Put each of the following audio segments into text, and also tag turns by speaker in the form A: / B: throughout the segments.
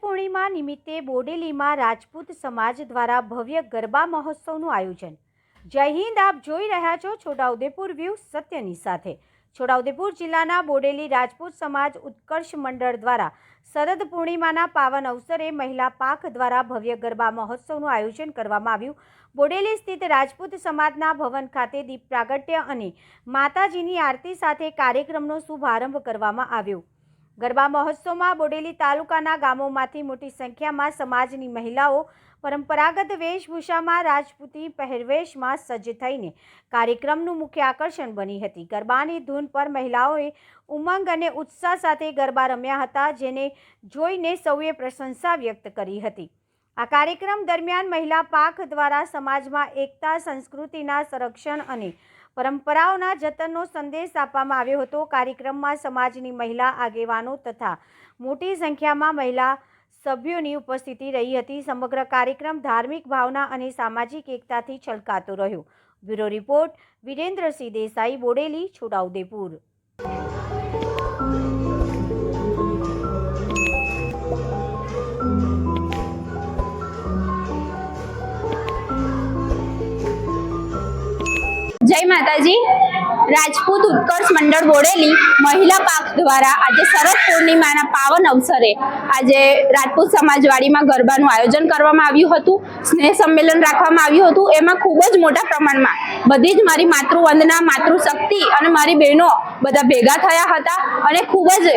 A: પૂર્ણિમા નિમિત્તે બોડેલીમાં રાજપૂત સમાજ દ્વારા ભવ્ય ગરબા મહોત્સવનું આયોજન. જય હિન્દ, આપ જોઈ રહ્યા છો છોટાઉદેપુર વ્યૂ સત્યની સાથે. છોટાઉદેપુર જિલ્લાના બોડેલી રાજપૂત સમાજ ઉત્કર્ષ મંડળ દ્વારા શરદ પૂર્ણિમાના પાવન અવસરે મહિલા પાક દ્વારા ભવ્ય ગરબા મહોત્સવનું આયોજન કરવામાં આવ્યું. બોડેલી સ્થિત રાજપૂત સમાજના ભવન ખાતે દીપ પ્રાગટ્ય અને માતાજીની આરતી સાથે કાર્યક્રમનો શુભારંભ કરવામાં આવ્યો. ગરબા મહોત્સવમાં બોડેલી તાલુકાના ગામોમાંથી મોટી સંખ્યામાં સમાજની મહિલાઓ પરંપરાગત વેશભૂષામાં રાજપૂતી પહેરવેશમાં સજ્જ થઈને કાર્યક્રમનું મુખ્ય આકર્ષણ બની હતી. ગરબાની ધૂન પર મહિલાઓએ ઉમંગ અને ઉત્સાહ સાથે ગરબા રમ્યા હતા, જેને જોઈને સૌએ પ્રશંસા વ્યક્ત કરી હતી. આ કાર્યક્રમ દરમિયાન મહિલા પાક દ્વારા સમાજમાં એકતા, સંસ્કૃતિના સંરક્ષણ અને પરંપરાઓના જતનનો સંદેશ આપવામાં આવ્યો હતો. કાર્યક્રમમાં સમાજની મહિલા આગેવાનો તથા મોટી સંખ્યામાં મહિલા સભ્યોની ઉપસ્થિતિ રહી હતી. સમગ્ર કાર્યક્રમ ધાર્મિક ભાવના અને સામાજિક એકતાથી છલકાતો રહ્યો. Bureau report Virendrasinh Desai, Bodeli, Chhotaudepur.
B: જય માતાજી. રાજપૂત ઉત્કર્ષ મંડળ બોડેલી મહિલા પાક દ્વારા આજે શરદ પૂર્ણિમાના પાવન અવસરે આજે રાજપૂત સમાજવાડીમાં ગરબાનું આયોજન કરવામાં આવ્યું હતું. સ્નેહ સંમેલન રાખવામાં આવ્યું હતું. એમાં ખૂબ જ મોટા પ્રમાણમાં બધી જ મારી માતૃવંદના માતૃશક્તિ અને મારી બહેનો બધા ભેગા થયા હતા અને ખૂબ જ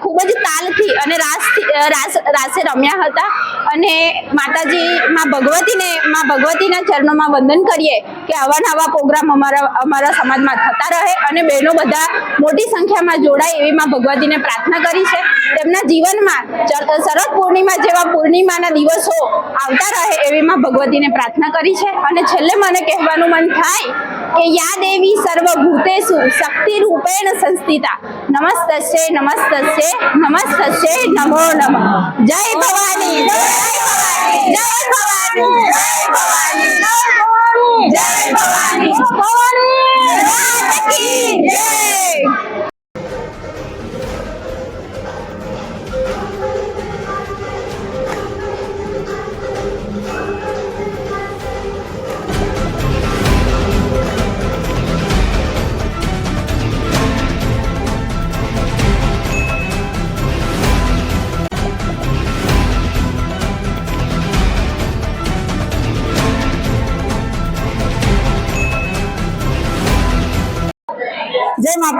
B: ખૂબ જ તાલથી અને રાસથી અ, રાસ રાસે રમ્યા હતા અને માતાજી માં ભગવતીને માં ભગવતીના ચરણોમાં વંદન કરીએ કે આવા નવા પ્રોગ્રામ અમારા અમારા સમાજમાં થતા રહે અને બહેનો બધા મોટી સંખ્યામાં જોડાય એવી માં ભગવતીને પ્રાર્થના કરી છે. તેમના જીવનમાં શરદ પૂર્ણિમા જેવા પૂર્ણિમાના દિવસો આવતા રહે એવી માં ભગવતીને પ્રાર્થના કરી છે. અને છેલ્લે મને કહેવાનું મન થાય કે યા દેવી સર્વભૂતેષુ શક્તિ રૂપેણ સંસ્થિતા. નમસ્તસ્ય નમસ્તસ્ય નમસ્તસ્ય, નમો નમઃ. જય ભવાની જય ભવાની જય ભવાની, જય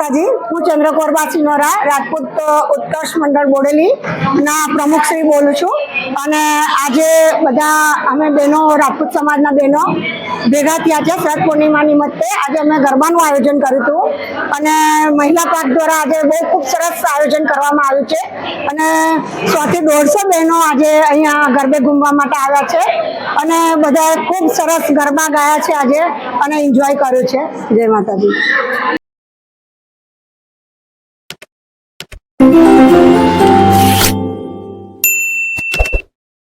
C: માતાજી હું ચંદ્રકોર બાસીનોરા રાજપૂત ઉત્કર્ષ મંડળ બોડેલી ના પ્રમુખ શ્રી બોલું છું. અને આજે બધા અમે બહેનો, રાજપૂત સમાજના બહેનો ભેગા થયા છે શરદ પૂર્ણિમા નિમિત્તે. આજે અમે ગરબાનું આયોજન કર્યું હતું. અને મહિલા પાક દ્વારા આજે બહુ ખૂબ સરસ આયોજન કરવામાં આવ્યું છે. અને સોથી દોઢસો બહેનો આજે અહીંયા ગરબે ઘૂમવા માટે આવ્યા છે. અને બધાએ ખૂબ સરસ ગરબા ગાયા છે આજે અને એન્જોય કર્યું છે. જય માતાજી.